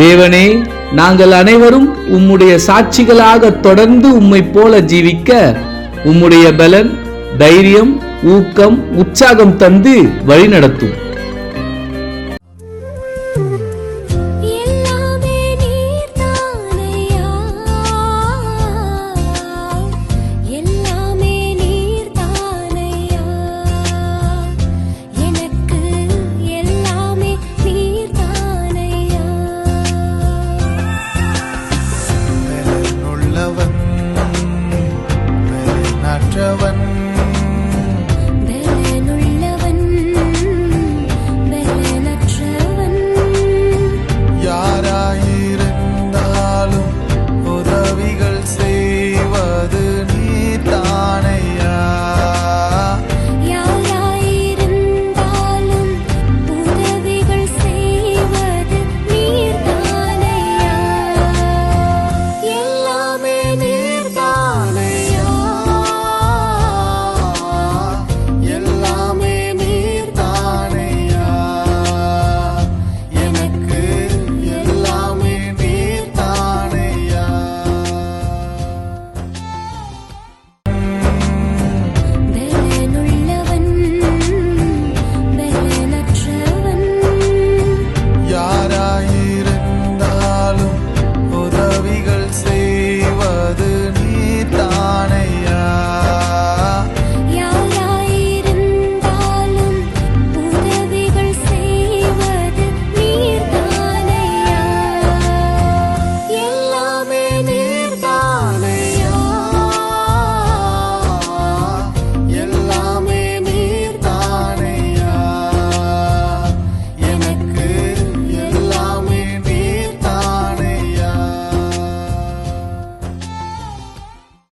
தேவனே நாங்கள் அனைவரும் உம்முடைய சாட்சிகளாக தொடர்ந்து உம்மை போல ஜீவிக்க உம்முடைய பலன் தைரியம் ஊக்கம் உற்சாகம் தந்து வழிநடத்தும்.